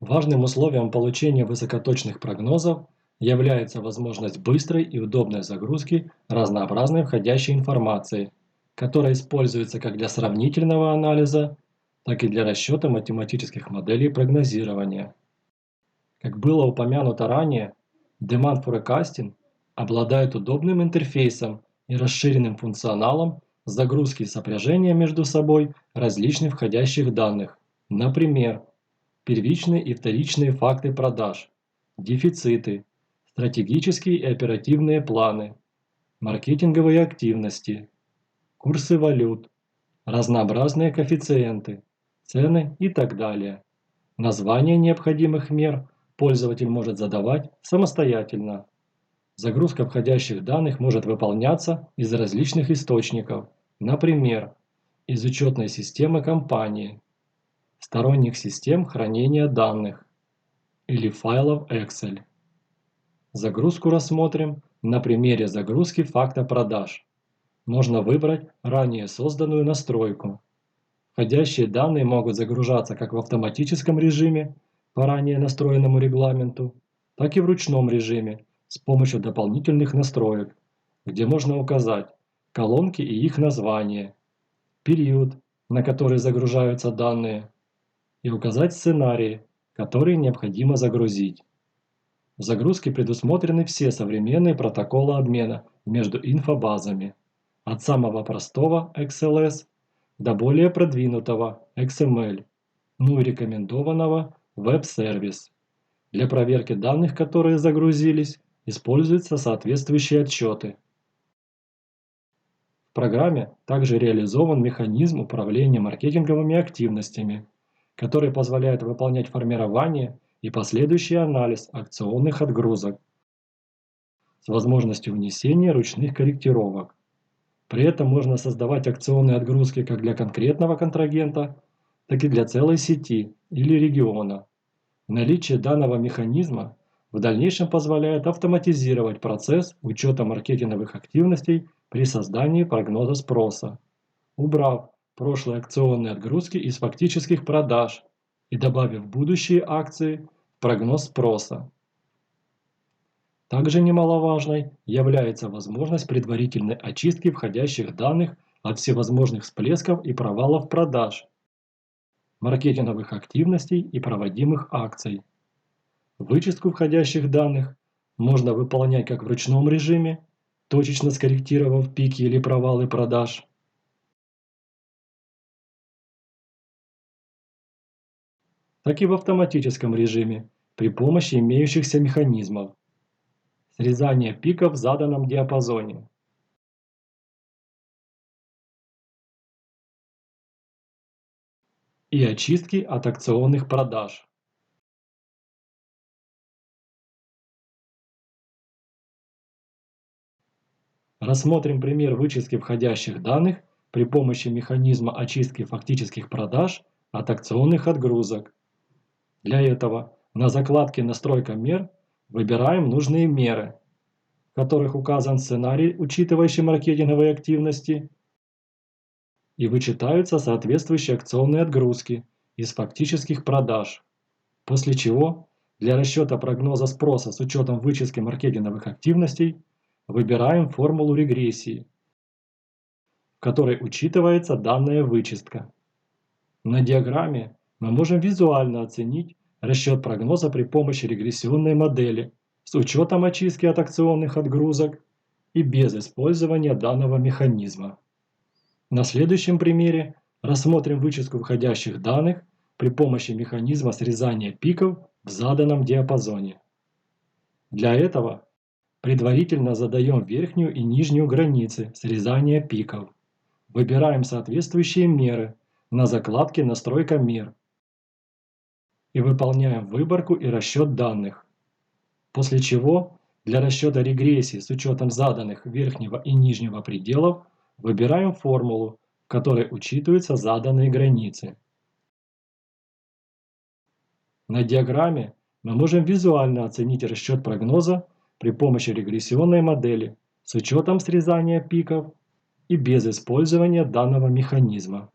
Важным условием получения высокоточных прогнозов является возможность быстрой и удобной загрузки разнообразной входящей информации, которая используется как для сравнительного анализа, так и для расчета математических моделей прогнозирования. Как было упомянуто ранее, Demand Forecasting обладает удобным интерфейсом и расширенным функционалом загрузки и сопряжения между собой различных входящих данных, например, первичные и вторичные факты продаж, дефициты, стратегические и оперативные планы, маркетинговые активности, курсы валют, разнообразные коэффициенты, цены и так далее. Название необходимых мер пользователь может задавать самостоятельно. Загрузка входящих данных может выполняться из различных источников, например, из учетной системы компании, сторонних систем хранения данных или файлов Excel. Загрузку рассмотрим на примере загрузки факта продаж. Можно выбрать ранее созданную настройку. Входящие данные могут загружаться как в автоматическом режиме по ранее настроенному регламенту, так и в ручном режиме с помощью дополнительных настроек, где можно указать колонки и их название, период, на который загружаются данные, и указать сценарии, которые необходимо загрузить. В загрузке предусмотрены все современные протоколы обмена между инфобазами, от самого простого XLS до более продвинутого XML, ну и рекомендованного веб-сервис. Для проверки данных, которые загрузились, используются соответствующие отчеты. В программе также реализован механизм управления маркетинговыми активностями – который позволяет выполнять формирование и последующий анализ акционных отгрузок с возможностью внесения ручных корректировок. При этом можно создавать акционные отгрузки как для конкретного контрагента, так и для целой сети или региона. Наличие данного механизма в дальнейшем позволяет автоматизировать процесс учета маркетинговых активностей при создании прогноза спроса, убрав прошлые акционные отгрузки из фактических продаж и добавив будущие акции в прогноз спроса. Также немаловажной является возможность предварительной очистки входящих данных от всевозможных всплесков и провалов продаж, маркетинговых активностей и проводимых акций. Вычистку входящих данных можно выполнять как в ручном режиме, точечно скорректировав пики или провалы продаж, так и в автоматическом режиме при помощи имеющихся механизмов. Срезание пиков в заданном диапазоне. И очистки от акционных продаж. Рассмотрим пример вычистки входящих данных при помощи механизма очистки фактических продаж от акционных отгрузок для этого на закладке «Настройка мер» выбираем нужные меры, в которых указан сценарий, учитывающий маркетинговые активности, и вычитаются соответствующие акционные отгрузки из фактических продаж, после чего для расчета прогноза спроса с учетом вычетки маркетинговых активностей выбираем формулу регрессии, в которой учитывается данная вычистка. На диаграмме мы можем визуально оценить расчет прогноза при помощи регрессионной модели с учетом очистки от акционных отгрузок и без использования данного механизма. На следующем примере рассмотрим вычетку входящих данных при помощи механизма срезания пиков в заданном диапазоне. Для этого предварительно задаем верхнюю и нижнюю границы срезания пиков. Выбираем соответствующие меры на закладке «Настройка мер» и выполняем выборку и расчет данных. После чего для расчета регрессии с учетом заданных верхнего и нижнего пределов выбираем формулу, в которой учитываются заданные границы. На диаграмме мы можем визуально оценить расчет прогноза при помощи регрессионной модели с учетом срезания пиков и без использования данного механизма.